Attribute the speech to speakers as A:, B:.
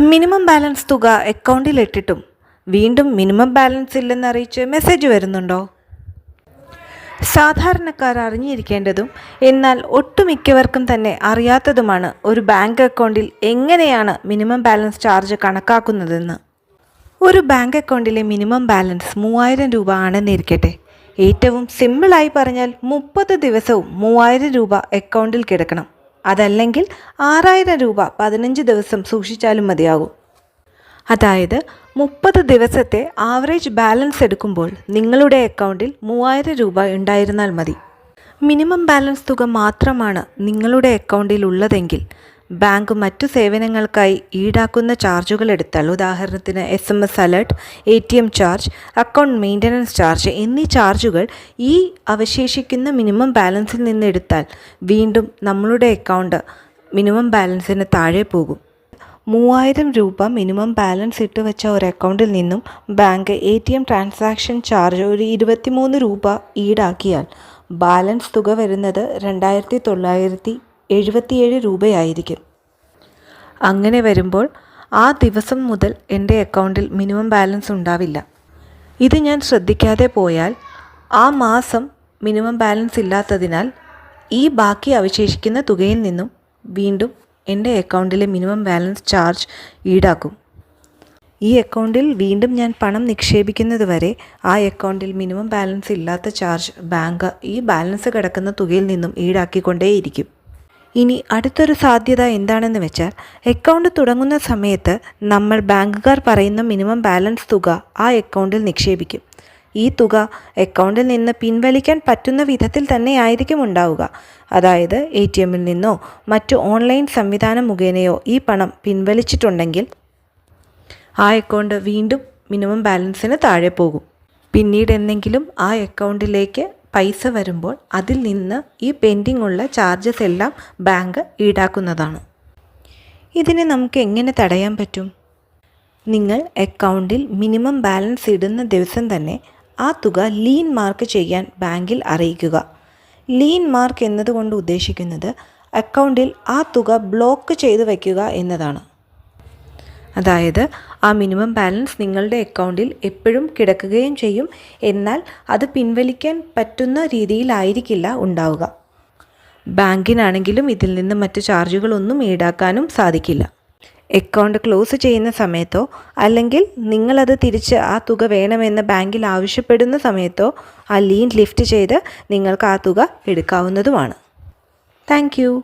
A: Minimum balance തുക അക്കൗണ്ടിൽ ഇട്ടിട്ടും വീണ്ടും മിനിമം ബാലൻസ് ഇല്ലെന്ന് അറിയിച്ച് മെസ്സേജ് വരുന്നുണ്ടോ? സാധാരണക്കാർ അറിഞ്ഞിരിക്കേണ്ടതും എന്നാൽ ഒട്ടുമിക്കവർക്കും തന്നെ അറിയാത്തതുമാണ് ഒരു ബാങ്ക് അക്കൗണ്ടിൽ എങ്ങനെയാണ് മിനിമം ബാലൻസ് ചാർജ് കണക്കാക്കുന്നതെന്ന്. ഒരു ബാങ്ക് അക്കൗണ്ടിലെ മിനിമം ബാലൻസ് മൂവായിരം രൂപ ആണെന്നിരിക്കട്ടെ ഏറ്റവും സിമ്പിളായി പറഞ്ഞാൽ മുപ്പത് ദിവസവും മൂവായിരം രൂപ അക്കൗണ്ടിൽ കിടക്കണം. അതല്ലെങ്കിൽ ആറായിരം രൂപ പതിനഞ്ച് ദിവസം സൂക്ഷിച്ചാലും മതിയാകും. അതായത് മുപ്പത് ദിവസത്തെ ആവറേജ് ബാലൻസ് എടുക്കുമ്പോൾ നിങ്ങളുടെ അക്കൗണ്ടിൽ മൂവായിരം രൂപ ഉണ്ടായിരുന്നാൽ മതി. മിനിമം ബാലൻസ് തുക മാത്രമാണ് നിങ്ങളുടെ അക്കൗണ്ടിൽ ഉള്ളതെങ്കിൽ ബാങ്ക് മറ്റു സേവനങ്ങൾക്കായി ഈടാക്കുന്ന ചാർജുകൾ എടുത്താൽ ഉദാഹരണത്തിന് S M S alert A T M charge account maintenance charge എന്നീ ചാർജുകൾ ഈ അവശേഷിക്കുന്ന മിനിമം ബാലൻസിൽ നിന്ന് എടുത്താൽ വീണ്ടും നമ്മളുടെ അക്കൗണ്ട് മിനിമം ബാലൻസിന് താഴെ പോകും. മൂവായിരം രൂപ മിനിമം ബാലൻസ് ഇട്ട് വെച്ച ഒരു അക്കൗണ്ടിൽ നിന്നും bank A T M transaction charge ഒരു ഇരുപത്തിമൂന്ന് രൂപ ഈടാക്കിയാൽ ബാലൻസ് തുക വരുന്നത് രണ്ടായിരത്തി തൊള്ളായിരത്തി എഴുപത്തിയേഴ് രൂപയായിരിക്കും. അങ്ങനെ വരുമ്പോൾ ആ ദിവസം മുതൽ എന്റെ അക്കൗണ്ടിൽ മിനിമം ബാലൻസ് ഉണ്ടാവില്ല. ഇത് ഞാൻ ശ്രദ്ധിക്കാതെ പോയാൽ ആ മാസം മിനിമം ബാലൻസ് ഇല്ലാത്തതിനാൽ ഈ ബാക്കി അവശേഷിക്കുന്ന തുകയിൽ നിന്നും വീണ്ടും എന്റെ അക്കൗണ്ടിലെ മിനിമം ബാലൻസ് ചാർജ് ഈടാക്കും. ഈ അക്കൗണ്ടിൽ വീണ്ടും ഞാൻ പണം നിക്ഷേപിക്കുന്നത് വരെ ആ അക്കൗണ്ടിൽ മിനിമം ബാലൻസ് ഇല്ലാത്ത ചാർജ് ബാങ്ക് ഈ ബാലൻസ് കിടക്കുന്ന തുകയിൽ നിന്നും ഈടാക്കിക്കൊണ്ടേയിരിക്കും. ഇനി അടുത്തൊരു സാധ്യത എന്താണെന്ന് വെച്ചാൽ അക്കൗണ്ട് തുടങ്ങുന്ന സമയത്ത് നമ്മൾ ബാങ്കുകാർ പറയുന്ന മിനിമം ബാലൻസ് തുക ആ അക്കൗണ്ടിൽ നിക്ഷേപിക്കും. ഈ തുക അക്കൗണ്ടിൽ നിന്ന് പിൻവലിക്കാൻ പറ്റുന്ന വിധത്തിൽ തന്നെ ആയിരിക്കും ഉണ്ടാവുക. അതായത് എ ടി എമ്മിൽ നിന്നോ മറ്റു ഓൺലൈൻ സംവിധാനം മുഖേനയോ ഈ പണം പിൻവലിച്ചിട്ടുണ്ടെങ്കിൽ ആ അക്കൗണ്ട് വീണ്ടും മിനിമം ബാലൻസിന് താഴെ പോകും. പിന്നീട് എന്തെങ്കിലും ആ അക്കൗണ്ടിലേക്ക് പൈസ വരുമ്പോൾ അതിൽ നിന്ന് ഈ പെൻഡിങ് ഉള്ള ചാർജസ് എല്ലാം ബാങ്ക് ഈടാക്കുന്നതാണ്. ഇതിനെ നമുക്ക് എങ്ങനെ തടയാൻ പറ്റും? നിങ്ങൾ അക്കൗണ്ടിൽ മിനിമം ബാലൻസ് ഇടുന്ന ദിവസം തന്നെ ആ തുക ലീൻ മാർക്ക് ചെയ്യാൻ ബാങ്കിൽ അറിയിക്കുക. ലീൻ മാർക്ക് എന്നതുകൊണ്ട് ഉദ്ദേശിക്കുന്നത് അക്കൗണ്ടിൽ ആ തുക ബ്ലോക്ക് ചെയ്തു വയ്ക്കുക എന്നതാണ്. അതായത് ആ മിനിമം ബാലൻസ് നിങ്ങളുടെ അക്കൗണ്ടിൽ എപ്പോഴും കിടക്കുകയും ചെയ്യും. എന്നാൽ അത് പിൻവലിക്കാൻ പറ്റുന്ന രീതിയിലായിരിക്കില്ല ഉണ്ടാവുക. ബാങ്കിനാണെങ്കിലും ഇതിൽ നിന്ന് മറ്റു ചാർജുകളൊന്നും ഈടാക്കാനും സാധിക്കില്ല. അക്കൗണ്ട് ക്ലോസ് ചെയ്യുന്ന സമയത്തോ അല്ലെങ്കിൽ നിങ്ങളത് തിരിച്ച് ആ തുക വേണമെന്ന് ബാങ്കിൽ ആവശ്യപ്പെടുന്ന സമയത്തോ ആ ലീൻ ലിഫ്റ്റ് ചെയ്ത് നിങ്ങൾക്ക് ആ തുക എടുക്കാവുന്നതുമാണ്. താങ്ക്